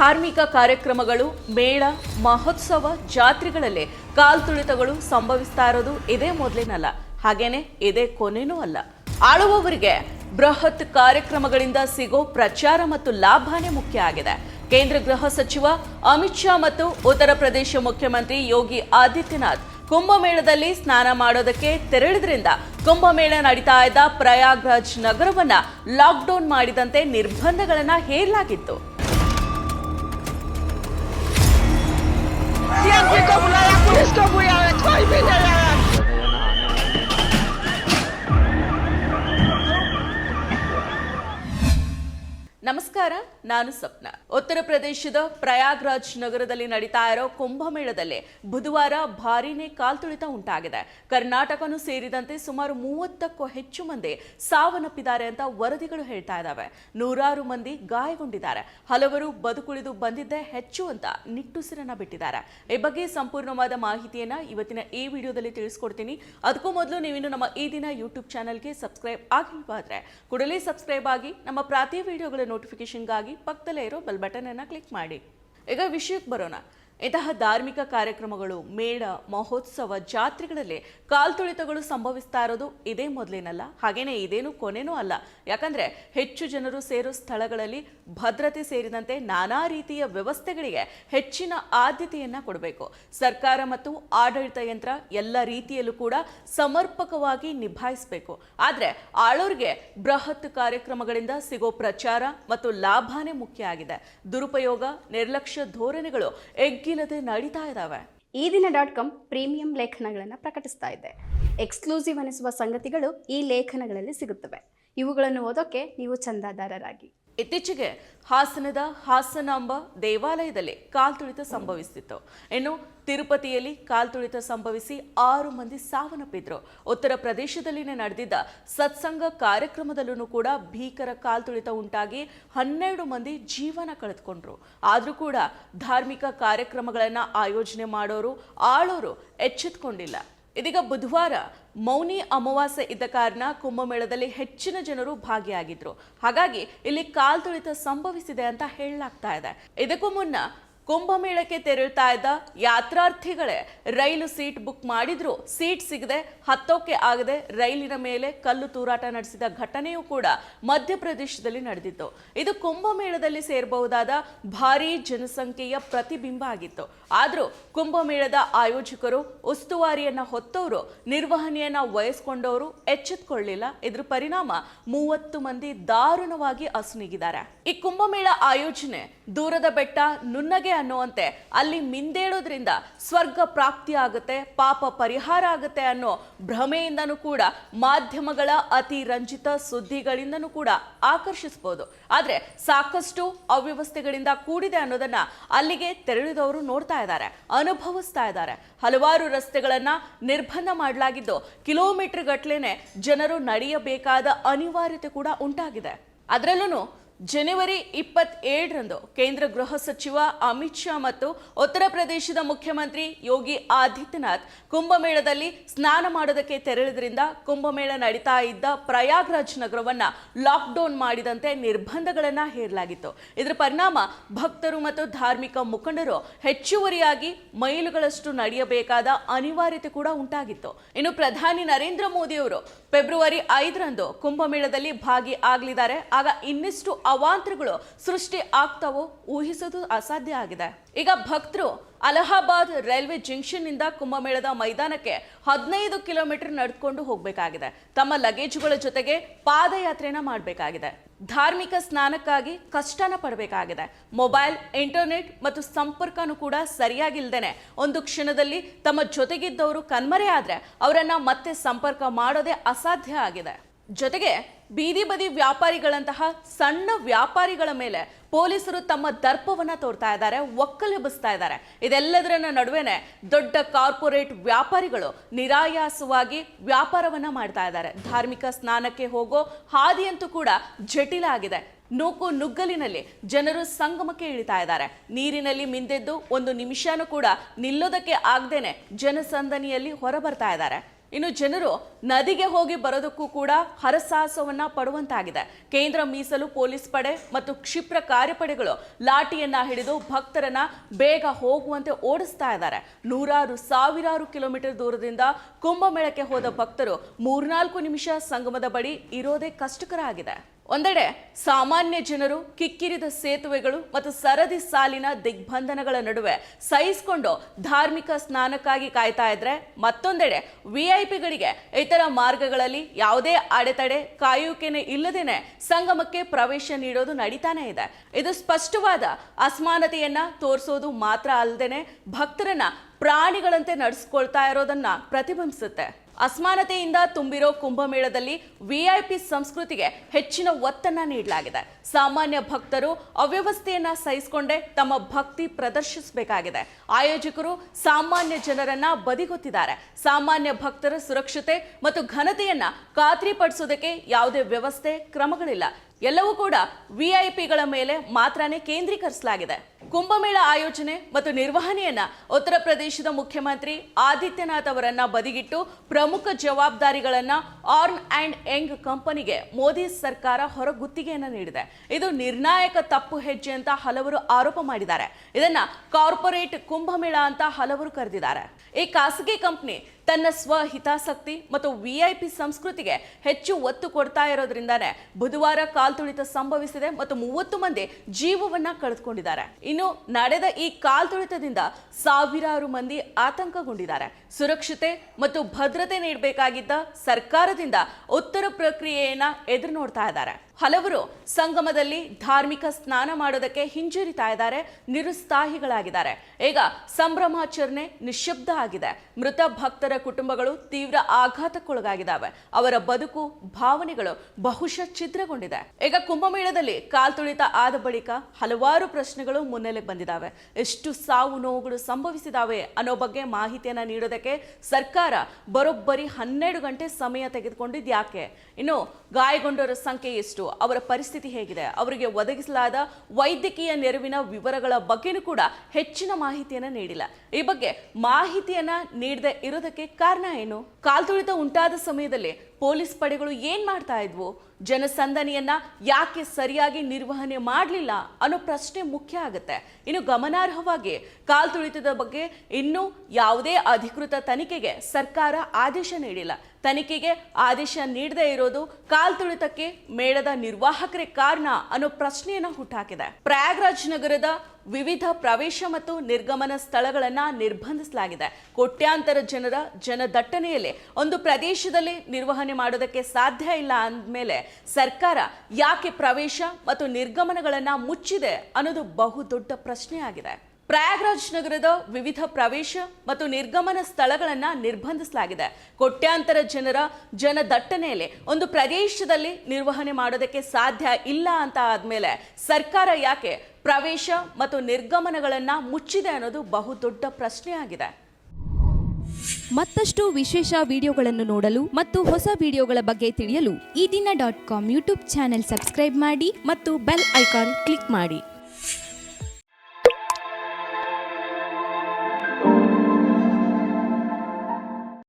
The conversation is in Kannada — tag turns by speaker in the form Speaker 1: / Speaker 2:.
Speaker 1: ಧಾರ್ಮಿಕ ಕಾರ್ಯಕ್ರಮಗಳು, ಮೇಳ, ಮಹೋತ್ಸವ, ಜಾತ್ರೆಗಳಲ್ಲಿ ಕಾಲ್ತುಳಿತಗಳು ಸಂಭವಿಸ್ತಾ ಇರೋದು ಇದೇ ಮೊದಲೇನಲ್ಲ. ಹಾಗೇನೆ ಇದೇ ಕೊನೆನೂ ಅಲ್ಲ. ಆಳುವವರಿಗೆ ಬೃಹತ್ ಕಾರ್ಯಕ್ರಮಗಳಿಂದ ಸಿಗೋ ಪ್ರಚಾರ ಮತ್ತು ಲಾಭನೇ ಮುಖ್ಯ ಆಗಿದೆ. ಕೇಂದ್ರ ಗೃಹ ಸಚಿವ ಅಮಿತ್ ಶಾ ಮತ್ತು ಉತ್ತರ ಪ್ರದೇಶ ಮುಖ್ಯಮಂತ್ರಿ ಯೋಗಿ ಆದಿತ್ಯನಾಥ್ ಕುಂಭಮೇಳದಲ್ಲಿ ಸ್ನಾನ ಮಾಡೋದಕ್ಕೆ ತೆರಳಿದ್ರಿಂದ ಕುಂಭಮೇಳ ನಡೀತಾ ಇದ್ದ ಪ್ರಯಾಗ್ರಾಜ್ ನಗರವನ್ನ ಲಾಕ್ಡೌನ್ ಮಾಡಿದಂತೆ ನಿರ್ಬಂಧಗಳನ್ನ ಹೇರಲಾಗಿತ್ತು.
Speaker 2: Wake up, Laya, please stop. We are at five
Speaker 1: minutes. ನಾನು ಸ್ವಪ್ನ. ಉತ್ತರ ಪ್ರದೇಶದ ಪ್ರಯಾಗ್ರಾಜ್ ನಗರದಲ್ಲಿ ನಡೀತಾ ಇರೋ ಕುಂಭಮೇಳದಲ್ಲಿ ಬುಧವಾರ ಭಾರೀನೇ ಕಾಲ್ತುಳಿತ ಉಂಟಾಗಿದೆ. ಕರ್ನಾಟಕನೂ ಸೇರಿದಂತೆ ಸುಮಾರು ಮೂವತ್ತಕ್ಕೂ ಹೆಚ್ಚು ಮಂದಿ ಸಾವನ್ನಪ್ಪಿದ್ದಾರೆ ಅಂತ ವರದಿಗಳು ಹೇಳ್ತಾ ಇದ್ದಾವೆ. ನೂರಾರು ಮಂದಿ ಗಾಯಗೊಂಡಿದ್ದಾರೆ. ಹಲವರು ಬದುಕುಳಿದು ಬಂದಿದ್ದೇ ಹೆಚ್ಚು ಅಂತ ನಿಟ್ಟುಸಿರನ್ನ ಬಿಟ್ಟಿದ್ದಾರೆ. ಈ ಬಗ್ಗೆ ಸಂಪೂರ್ಣವಾದ ಮಾಹಿತಿಯನ್ನ ಇವತ್ತಿನ ಈ ವಿಡಿಯೋದಲ್ಲಿ ತಿಳಿಸ್ಕೊಡ್ತೀನಿ. ಅದಕ್ಕೂ ಮೊದಲು ನೀವಿನ್ನು ನಮ್ಮ ಈ ದಿನ ಯೂಟ್ಯೂಬ್ ಚಾನೆಲ್ಗೆ ಸಬ್ಸ್ಕ್ರೈಬ್ ಆಗಿಲ್ವಾದ್ರೆ ಕೂಡಲೇ ಸಬ್ಸ್ಕ್ರೈಬ್ ಆಗಿ ನಮ್ಮ ಪ್ರತಿ ವಿಡಿಯೋಗಳ ನೋಟಿಫಿಕೇಶನ್ಗಾಗಿ ಪಕ್ಕದಲ್ಲೇ ಇರೋ ಬೆಲ್ ಬಟನ್ ಅನ್ನ ಕ್ಲಿಕ್ ಮಾಡಿ. ಈಗ ವಿಷಯಕ್ಕೆ ಬರೋಣ. ಇಂತಹ ಧಾರ್ಮಿಕ ಕಾರ್ಯಕ್ರಮಗಳು, ಮೇಳ, ಮಹೋತ್ಸವ, ಜಾತ್ರೆಗಳಲ್ಲಿ ಕಾಲ್ತುಳಿತಗಳು ಸಂಭವಿಸ್ತಾ ಇರೋದು ಇದೇ ಮೊದಲೇನಲ್ಲ, ಹಾಗೇನೆ ಇದೇನು ಕೊನೆನೂ ಅಲ್ಲ. ಯಾಕಂದ್ರೆ ಹೆಚ್ಚು ಜನರು ಸೇರೋ ಸ್ಥಳಗಳಲ್ಲಿ ಭದ್ರತೆ ಸೇರಿದಂತೆ ನಾನಾ ರೀತಿಯ ವ್ಯವಸ್ಥೆಗಳಿಗೆ ಹೆಚ್ಚಿನ ಆದ್ಯತೆಯನ್ನ ಕೊಡಬೇಕು. ಸರ್ಕಾರ ಮತ್ತು ಆಡಳಿತ ಯಂತ್ರ ಎಲ್ಲ ರೀತಿಯಲ್ಲೂ ಕೂಡ ಸಮರ್ಪಕವಾಗಿ ನಿಭಾಯಿಸಬೇಕು. ಆದ್ರೆ ಆಳೋರ್ಗೆ ಬೃಹತ್ ಕಾರ್ಯಕ್ರಮಗಳಿಂದ ಸಿಗೋ ಪ್ರಚಾರ ಮತ್ತು ಲಾಭನೇ ಮುಖ್ಯ ಆಗಿದೆ. ದುರುಪಯೋಗ, ನಿರ್ಲಕ್ಷ್ಯ ಧೋರಣೆಗಳು ಎಗ್ಗಿಲ್ಲದೆ ನಡೀತಾ ಇದ್ದಾವೆ.
Speaker 3: ಈ ದಿನ ಡಾಟ್ ಕಾಮ್ ಪ್ರೀಮಿಯಂ ಲೇಖನಗಳನ್ನು ಪ್ರಕಟಿಸ್ತಾ ಇದೆ. ಎಕ್ಸ್ಕ್ಲೂಸಿವ್ ಅನಿಸುವ ಸಂಗತಿಗಳು ಈ ಲೇಖನಗಳಲ್ಲಿ ಸಿಗುತ್ತವೆ. ಇವುಗಳನ್ನು ಓದೋಕೆ ನೀವು ಚಂದಾದಾರರಾಗಿ.
Speaker 1: ಇತ್ತೀಚೆಗೆ ಹಾಸನದ ಹಾಸನಾಂಬ ದೇವಾಲಯದಲ್ಲಿ ಕಾಲ್ತುಳಿತ ಸಂಭವಿಸಿತ್ತು ಇನ್ನು ತಿರುಪತಿಯಲ್ಲಿ ಕಾಲ್ತುಳಿತ ಸಂಭವಿಸಿ ಆರು ಮಂದಿ ಸಾವನ್ನಪ್ಪಿದ್ರು. ಉತ್ತರ ಪ್ರದೇಶದಲ್ಲಿನೇ ನಡೆದಿದ್ದ ಸತ್ಸಂಗ ಕಾರ್ಯಕ್ರಮದಲ್ಲೂ ಕೂಡ ಭೀಕರ ಕಾಲ್ತುಳಿತ ಉಂಟಾಗಿ ಹನ್ನೆರಡು ಮಂದಿ ಜೀವನ ಕಳೆದುಕೊಂಡ್ರು. ಆದರೂ ಕೂಡ ಧಾರ್ಮಿಕ ಕಾರ್ಯಕ್ರಮಗಳನ್ನು ಆಯೋಜನೆ ಮಾಡೋರು, ಆಳೋರು ಎಚ್ಚೆತ್ಕೊಂಡಿಲ್ಲ. ಇದೀಗ ಬುಧವಾರ ಮೌನಿ ಅಮಾವಾಸ್ಯೆ ಇದ್ದ ಕಾರಣ ಕುಂಭಮೇಳದಲ್ಲಿ ಹೆಚ್ಚಿನ ಜನರು ಭಾಗಿಯಾಗಿದ್ರು. ಹಾಗಾಗಿ ಇಲ್ಲಿ ಕಾಲ್ತುಳಿತ ಸಂಭವಿಸಿದೆ ಅಂತ ಹೇಳಲಾಗ್ತಾ ಇದೆ. ಇದಕ್ಕೂ ಮುನ್ನ ಕುಂಭಮೇಳಕ್ಕೆ ತೆರಳುತ್ತಾ ಇದ್ದ ಯಾತ್ರಾರ್ಥಿಗಳೇ, ರೈಲು ಸೀಟ್ ಬುಕ್ ಮಾಡಿದ್ರು. ಸೀಟ್ ಸಿಗದೆ ಹತ್ತೋಕೆ ಆಗದೆ ರೈಲಿನ ಮೇಲೆ ಕಲ್ಲು ತೂರಾಟ ನಡೆಸಿದ ಘಟನೆಯೂ ಕೂಡ ಮಧ್ಯಪ್ರದೇಶದಲ್ಲಿ ನಡೆದಿತ್ತು. ಇದು ಕುಂಭಮೇಳದಲ್ಲಿ ಸೇರಬಹುದಾದ ಭಾರೀ ಜನಸಂಖ್ಯೆಯ ಪ್ರತಿಬಿಂಬ ಆಗಿತ್ತು. ಆದರೂ ಕುಂಭಮೇಳದ ಆಯೋಜಕರು, ಉಸ್ತುವಾರಿಯನ್ನ ಹೊತ್ತವರು ನಿರ್ವಹಣೆಯನ್ನ ವಹಿಸಿಕೊಂಡವರು ಎಚ್ಚೆತ್ಕೊಳ್ಳಿಲ್ಲ. ಇದ್ರ ಪರಿಣಾಮ ಮೂವತ್ತು ಮಂದಿ ದಾರುಣವಾಗಿ ಅಸುನೀಗಿದ್ದಾರೆ. ಈ ಕುಂಭಮೇಳ ಆಯೋಜನೆ ದೂರದ ಬೆಟ್ಟ ನುಣ್ಣಗೆ ಅನ್ನುವಂತೆ ಅಲ್ಲಿ ಮಿಂದೇಳೋದ್ರಿಂದ ಸ್ವರ್ಗ ಪ್ರಾಪ್ತಿ ಆಗುತ್ತೆ, ಪಾಪ ಪರಿಹಾರ ಆಗುತ್ತೆ ಅನ್ನೋ ಭ್ರಮೆಯಿಂದನೂ ಕೂಡ, ಮಾಧ್ಯಮಗಳ ಅತಿ ರಂಜಿತ ಸುದ್ದಿಗಳಿಂದನೂ ಕೂಡ ಆಕರ್ಷಿಸಬಹುದು ಆದರೆ ಸಾಕಷ್ಟು ಅವ್ಯವಸ್ಥೆಗಳಿಂದ ಕೂಡಿದೆ ಅನ್ನೋದನ್ನ ಅಲ್ಲಿಗೆ ತೆರಳಿದವರು ನೋಡ್ತಾ ಇದ್ದಾರೆ, ಅನುಭವಿಸ್ತಾ ಇದ್ದಾರೆ. ಹಲವಾರು ರಸ್ತೆಗಳನ್ನ ನಿರ್ಬಂಧ ಮಾಡಲಾಗಿದ್ದು ಕಿಲೋಮೀಟರ್ ಗಟ್ಲೆನೆ ಜನರು ನಡೆಯಬೇಕಾದ ಅನಿವಾರ್ಯತೆ ಕೂಡ ಉಂಟಾಗಿದೆ. ಅದರಲ್ಲೂ ಜನವರಿ ಇಪ್ಪತ್ತೇಳರಂದು ಕೇಂದ್ರ ಗೃಹ ಸಚಿವ ಅಮಿತ್ ಶಾ ಮತ್ತು ಉತ್ತರ ಪ್ರದೇಶದ ಮುಖ್ಯಮಂತ್ರಿ ಯೋಗಿ ಆದಿತ್ಯನಾಥ್ ಕುಂಭಮೇಳದಲ್ಲಿ ಸ್ನಾನ ಮಾಡೋದಕ್ಕೆ ತೆರಳಿದ್ರಿಂದ ಕುಂಭಮೇಳ ನಡೀತಾ ಇದ್ದ ಪ್ರಯಾಗ್ರಾಜ್ ನಗರವನ್ನ ಲಾಕ್ಡೌನ್ ಮಾಡಿದಂತೆ ನಿರ್ಬಂಧಗಳನ್ನ ಹೇರಲಾಗಿತ್ತು. ಇದರ ಪರಿಣಾಮ ಭಕ್ತರು ಮತ್ತು ಧಾರ್ಮಿಕ ಮುಖಂಡರು ಹೆಚ್ಚುವರಿಯಾಗಿ ಮೈಲುಗಳಷ್ಟು ನಡೆಯಬೇಕಾದ ಅನಿವಾರ್ಯತೆ ಕೂಡ ಉಂಟಾಗಿತ್ತು. ಇನ್ನು ಪ್ರಧಾನಿ ನರೇಂದ್ರ ಮೋದಿ ಅವರು ಫೆಬ್ರವರಿ ಐದರಂದು ಕುಂಭಮೇಳದಲ್ಲಿ ಭಾಗಿ ಆಗಲಿದ್ದಾರೆ ಆಗ ಇನ್ನಿಷ್ಟು ಅವಾಂತರಗಳು ಸೃಷ್ಟಿ ಆಗ್ತಾವೋ ಊಹಿಸೋದು ಅಸಾಧ್ಯ ಆಗಿದೆ. ಈಗ ಭಕ್ತರು ಅಲಹಾಬಾದ್ ರೈಲ್ವೆ ಜಂಕ್ಷನ್ನಿಂದ ಕುಂಭಮೇಳದ ಮೈದಾನಕ್ಕೆ ಹದಿನೈದು ಕಿಲೋಮೀಟರ್ ನಡೆದುಕೊಂಡು ಹೋಗಬೇಕಾಗಿದೆ. ತಮ್ಮ ಲಗೇಜುಗಳ ಜೊತೆಗೆ ಪಾದಯಾತ್ರೆಯನ್ನ ಮಾಡಬೇಕಾಗಿದೆ. ಧಾರ್ಮಿಕ ಸ್ನಾನಕ್ಕಾಗಿ ಕಷ್ಟನ ಪಡಬೇಕಾಗಿದೆ. ಮೊಬೈಲ್, ಇಂಟರ್ನೆಟ್ ಮತ್ತು ಸಂಪರ್ಕನೂ ಕೂಡ ಸರಿಯಾಗಿಲ್ದೇನೆ. ಒಂದು ಕ್ಷಣದಲ್ಲಿ ತಮ್ಮ ಜೊತೆಗಿದ್ದವರು ಕಣ್ಮರೆ ಅವರನ್ನು ಅವರನ್ನ ಮತ್ತೆ ಸಂಪರ್ಕ ಮಾಡೋದೇ ಅಸಾಧ್ಯ ಆಗಿದೆ. ಜೊತೆಗೆ ಬೀದಿ ಬದಿ ವ್ಯಾಪಾರಿಗಳಂತಹ ಸಣ್ಣ ವ್ಯಾಪಾರಿಗಳ ಮೇಲೆ ಪೊಲೀಸರು ತಮ್ಮ ದರ್ಪವನ್ನ ತೋರ್ತಾ ಇದ್ದಾರೆ ಒಕ್ಕಲೆಬ್ಬಿಸ್ತಾ ಇದ್ದಾರೆ. ಇದೆಲ್ಲದರ ನಡುವೆನೆ ದೊಡ್ಡ ಕಾರ್ಪೊರೇಟ್ ವ್ಯಾಪಾರಿಗಳು ನಿರಾಯಾಸವಾಗಿ ವ್ಯಾಪಾರವನ್ನ ಮಾಡ್ತಾ ಇದ್ದಾರೆ. ಧಾರ್ಮಿಕ ಸ್ನಾನಕ್ಕೆ ಹೋಗೋ ಹಾದಿಯಂತೂ ಕೂಡ ಜಟಿಲ ಆಗಿದೆ. ನೂಕು ನುಗ್ಗಲಿನಲ್ಲಿ ಜನರು ಸಂಗಮಕ್ಕೆ ಇಳಿತಾ ಇದ್ದಾರೆ. ನೀರಿನಲ್ಲಿ ಮಿಂದೆದ್ದು ಒಂದು ನಿಮಿಷನೂ ಕೂಡ ನಿಲ್ಲೋದಕ್ಕೆ ಆಗ್ದೇನೆ ಜನಸಂದಣಿಯಲ್ಲಿ ಹೊರಬರ್ತಾ ಇದ್ದಾರೆ. ಇನ್ನು ಜನರು ನದಿಗೆ ಹೋಗಿ ಬರೋದಕ್ಕೂ ಕೂಡ ಹರಸಾಹಸವನ್ನ ಪಡುವಂತಾಗಿದೆ. ಕೇಂದ್ರ ಮೀಸಲು ಪೊಲೀಸ್ ಪಡೆ ಮತ್ತು ಕ್ಷಿಪ್ರ ಕಾರ್ಯಪಡೆಗಳು ಲಾಠಿಯನ್ನ ಹಿಡಿದು ಭಕ್ತರನ್ನ ಬೇಗ ಹೋಗುವಂತೆ ಓಡಿಸ್ತಾ ಇದ್ದಾರೆ. ನೂರಾರು ಸಾವಿರಾರು ಕಿಲೋಮೀಟರ್ ದೂರದಿಂದ ಕುಂಭಮೇಳಕ್ಕೆ ಹೋದ ಭಕ್ತರು ಮೂರ್ನಾಲ್ಕು ನಿಮಿಷ ಸಂಗಮದ ಬಳಿ ಇರೋದೇ ಕಷ್ಟಕರ ಆಗಿದೆ ಒಂದೆಡೆ ಸಾಮಾನ್ಯ ಜನರು ಕಿಕ್ಕಿರಿದ ಸೇತುವೆಗಳು ಮತ್ತು ಸರದಿ ಸಾಲಿನ ದಿಗ್ಬಂಧನಗಳ ನಡುವೆ ಸಹಿಸಿಕೊಂಡು ಧಾರ್ಮಿಕ ಸ್ನಾನಕ್ಕಾಗಿ ಕಾಯ್ತಾ ಇದ್ರೆ ಮತ್ತೊಂದೆಡೆ ವಿಐಪಿಗಳಿಗೆ ಇತರ ಮಾರ್ಗಗಳಲ್ಲಿ ಯಾವುದೇ ಅಡೆತಡೆ ಕಾಯುವಿಕೆನೆ ಇಲ್ಲದೇನೆ ಸಂಗಮಕ್ಕೆ ಪ್ರವೇಶ ನೀಡೋದು ನಡೀತಾನೆ ಇದೆ. ಇದು ಸ್ಪಷ್ಟವಾದ ಅಸಮಾನತೆಯನ್ನ ತೋರಿಸೋದು ಮಾತ್ರ ಅಲ್ಲದೇನೆ ಭಕ್ತರನ್ನ ಪ್ರಾಣಿಗಳಂತೆ ನಡೆಸ್ಕೊಳ್ತಾ ಇರೋದನ್ನ ಪ್ರತಿಬಿಂಬಿಸುತ್ತೆ. ಅಸಮಾನತೆಯಿಂದ ತುಂಬಿರೋ ಕುಂಭಮೇಳದಲ್ಲಿ ವಿಐಪಿ ಸಂಸ್ಕೃತಿಗೆ ಹೆಚ್ಚಿನ ಒತ್ತನ್ನ ನೀಡಲಾಗಿದೆ. ಸಾಮಾನ್ಯ ಭಕ್ತರು ಅವ್ಯವಸ್ಥೆಯನ್ನ ಸಹಿಸಿಕೊಂಡೇ ತಮ್ಮ ಭಕ್ತಿ ಪ್ರದರ್ಶಿಸಬೇಕಾಗಿದೆ. ಆಯೋಜಕರು ಸಾಮಾನ್ಯ ಜನರನ್ನ ಬದಿಗೊತ್ತಿದ್ದಾರೆ. ಸಾಮಾನ್ಯ ಭಕ್ತರ ಸುರಕ್ಷತೆ ಮತ್ತು ಘನತೆಯನ್ನ ಖಾತ್ರಿಪಡಿಸೋದಕ್ಕೆ ಯಾವುದೇ ವ್ಯವಸ್ಥೆ, ಕ್ರಮಗಳಿಲ್ಲ. ಎಲ್ಲವೂ ಕೂಡ ವಿಐಪಿಗಳ ಮೇಲೆ ಮಾತ್ರನೇ ಕೇಂದ್ರೀಕರಿಸಲಾಗಿದೆ. ಕುಂಭಮೇಳ ಆಯೋಜನೆ ಮತ್ತು ನಿರ್ವಹಣೆಯನ್ನ ಉತ್ತರ ಪ್ರದೇಶದ ಮುಖ್ಯಮಂತ್ರಿ ಆದಿತ್ಯನಾಥ್ ಅವರನ್ನ ಬದಿಗಿಟ್ಟು ಪ್ರಮುಖ ಜವಾಬ್ದಾರಿಗಳನ್ನ ಆರ್ನ್ ಅಂಡ್ ಯಂಗ್ ಕಂಪನಿಗೆ ಮೋದಿ ಸರ್ಕಾರ ಹೊರಗುತ್ತಿಗೆಯನ್ನ ನೀಡಿದೆ. ಇದು ನಿರ್ಣಾಯಕ ತಪ್ಪು ಹೆಜ್ಜೆ ಅಂತ ಹಲವರು ಆರೋಪ ಮಾಡಿದ್ದಾರೆ. ಇದನ್ನ ಕಾರ್ಪೊರೇಟ್ ಕುಂಭಮೇಳ ಅಂತ ಹಲವರು ಕರೆದಿದ್ದಾರೆ. ಈ ಖಾಸಗಿ ಕಂಪನಿ ತನ್ನ ಸ್ವ ಹಿತಾಸಕ್ತಿ ಮತ್ತು ವಿಐಪಿ ಸಂಸ್ಕೃತಿಗೆ ಹೆಚ್ಚು ಒತ್ತು ಕೊಡ್ತಾ ಇರೋದ್ರಿಂದಾನೇ ಬುಧವಾರ ಕಾಲ್ತುಳಿತ ಸಂಭವಿಸಿದೆ ಮತ್ತು ಮೂವತ್ತು ಮಂದಿ ಜೀವವನ್ನ ಕಳೆದುಕೊಂಡಿದ್ದಾರೆ. ಇನ್ನು ನಡೆದ ಈ ಕಾಲ್ತುಳಿತದಿಂದ ಸಾವಿರಾರು ಮಂದಿ ಆತಂಕಗೊಂಡಿದ್ದಾರೆ. ಸುರಕ್ಷತೆ ಮತ್ತು ಭದ್ರತೆ ನೀಡಬೇಕಾಗಿದ್ದ ಸರ್ಕಾರದಿಂದ ಉತ್ತರ ಪ್ರಕ್ರಿಯೆಯನ್ನ ಎದುರು ನೋಡ್ತಾ ಇದ್ದಾರೆ. ಹಲವರು ಸಂಗಮದಲ್ಲಿ ಧಾರ್ಮಿಕ ಸ್ನಾನ ಮಾಡೋದಕ್ಕೆ ಹಿಂಜರಿತಾ ಇದ್ದಾರೆ, ನಿರುತ್ಸಾಹಿಗಳಾಗಿದ್ದಾರೆ. ಈಗ ಸಂಭ್ರಮಾಚರಣೆ ನಿಶಬ್ದ ಆಗಿದೆ. ಮೃತ ಭಕ್ತರ ಕುಟುಂಬಗಳು ತೀವ್ರ ಆಘಾತಕ್ಕೊಳಗಾಗಿದ್ದಾವೆ. ಅವರ ಬದುಕು, ಭಾವನೆಗಳು ಬಹುಶಃ ಛಿದ್ರಗೊಂಡಿದೆ. ಈಗ ಕುಂಭಮೇಳದಲ್ಲಿ ಕಾಲ್ತುಳಿತ ಆದ ಬಳಿಕ ಹಲವಾರು ಪ್ರಶ್ನೆಗಳು ಮುನ್ನೆಲೆಗೆ ಬಂದಿದ್ದಾವೆ. ಎಷ್ಟು ಸಾವು ನೋವುಗಳು ಸಂಭವಿಸಿದಾವೆ ಅನ್ನೋ ಬಗ್ಗೆ ಮಾಹಿತಿಯನ್ನ ನೀಡೋದಕ್ಕೆ ಸರ್ಕಾರ ಬರೋಬ್ಬರಿ ಹನ್ನೆರಡು ಗಂಟೆ ಸಮಯ ತೆಗೆದುಕೊಂಡಿದ್ಯಾಕೆ? ಇನ್ನು ಗಾಯಗೊಂಡವರ ಸಂಖ್ಯೆ ಎಷ್ಟು? ಅವರ ಪರಿಸ್ಥಿತಿ ಹೇಗಿದೆ? ಅವರಿಗೆ ಒದಗಿಸಲಾದ ವೈದ್ಯಕೀಯ ನೆರವಿನ ವಿವರಗಳ ಬಗ್ಗೆನೂ ಕೂಡ ಹೆಚ್ಚಿನ ಮಾಹಿತಿಯನ್ನ ನೀಡಿಲ್ಲ. ಈ ಬಗ್ಗೆ ಮಾಹಿತಿಯನ್ನ ನೀಡದೆ ಇರೋದಕ್ಕೆ ಕಾರಣ ಏನು? ಕಾಲ್ತುಳಿತ ಉಂಟಾದ ಸಮಯದಲ್ಲಿ ಪೊಲೀಸ್ ಪಡೆಗಳು ಏನ್ ಮಾಡ್ತಾ ಇದ್ವು? ಜನಸಂದಣಿಯನ್ನ ಯಾಕೆ ಸರಿಯಾಗಿ ನಿರ್ವಹಣೆ ಮಾಡಲಿಲ್ಲ ಅನ್ನೋ ಪ್ರಶ್ನೆ ಮುಖ್ಯ ಆಗುತ್ತೆ. ಇನ್ನು ಗಮನಾರ್ಹವಾಗಿ ಕಾಲ್ತುಳಿತದ ಬಗ್ಗೆ ಇನ್ನೂ ಯಾವುದೇ ಅಧಿಕೃತ ತನಿಖೆಗೆ ಸರ್ಕಾರ ಆದೇಶ ನೀಡಿಲ್ಲ. ತನಿಖೆಗೆ ಆದೇಶ ನೀಡದೇ ಇರೋದು ಕಾಲ್ತುಳಿತಕ್ಕೆ ಮೇಳದ ನಿರ್ವಾಹಕರೇ ಕಾರಣ ಅನ್ನೋ ಪ್ರಶ್ನೆಯನ್ನ ಹುಟ್ಟಾಕಿದೆ ಪ್ರಯಾಗ್ರಾಜ್ ನಗರದ ವಿವಿಧ ಪ್ರವೇಶ ಮತ್ತು ನಿರ್ಗಮನ ಸ್ಥಳಗಳನ್ನು ನಿರ್ಬಂಧಿಸಲಾಗಿದೆ. ಕೋಟ್ಯಾಂತರ ಜನರ ಜನದಟ್ಟಣೆಯಲ್ಲಿ ಒಂದು ಪ್ರದೇಶದಲ್ಲಿ ನಿರ್ವಹಣೆ ಮಾಡೋದಕ್ಕೆ ಸಾಧ್ಯ ಇಲ್ಲ ಅಂದಮೇಲೆ ಸರ್ಕಾರ ಯಾಕೆ ಪ್ರವೇಶ ಮತ್ತು ನಿರ್ಗಮನಗಳನ್ನು ಮುಚ್ಚಿದೆ ಅನ್ನೋದು ಬಹುದೊಡ್ಡ ಪ್ರಶ್ನೆಯಾಗಿದೆ ಪ್ರಯಾಗ್ರಾಜ್ ನಗರದ ವಿವಿಧ ಪ್ರವೇಶ ಮತ್ತು ನಿರ್ಗಮನ ಸ್ಥಳಗಳನ್ನು ನಿರ್ಬಂಧಿಸಲಾಗಿದೆ. ಕೋಟ್ಯಾಂತರ ಜನರ ಜನದಟ್ಟಣೆಯಲ್ಲಿ ಒಂದು ಪ್ರದೇಶದಲ್ಲಿ ನಿರ್ವಹಣೆ ಮಾಡೋದಕ್ಕೆ ಸಾಧ್ಯ ಇಲ್ಲ ಅಂತ ಆದಮೇಲೆ ಸರ್ಕಾರ ಯಾಕೆ ಪ್ರವೇಶ ಮತ್ತು ನಿರ್ಗಮನಗಳನ್ನು ಮುಚ್ಚಿದೆ ಅನ್ನೋದು ಬಹುದೊಡ್ಡ ಪ್ರಶ್ನೆಯಾಗಿದೆ.
Speaker 4: ಮತ್ತಷ್ಟು ವಿಶೇಷ ವಿಡಿಯೋಗಳನ್ನು ನೋಡಲು ಮತ್ತು ಹೊಸ ವಿಡಿಯೋಗಳ ಬಗ್ಗೆ ತಿಳಿಯಲು Ee Dina dot com YouTube channel subscribe ಮಾಡಿ ಮತ್ತು ಬೆಲ್ ಐಕಾನ್ ಕ್ಲಿಕ್ ಮಾಡಿ.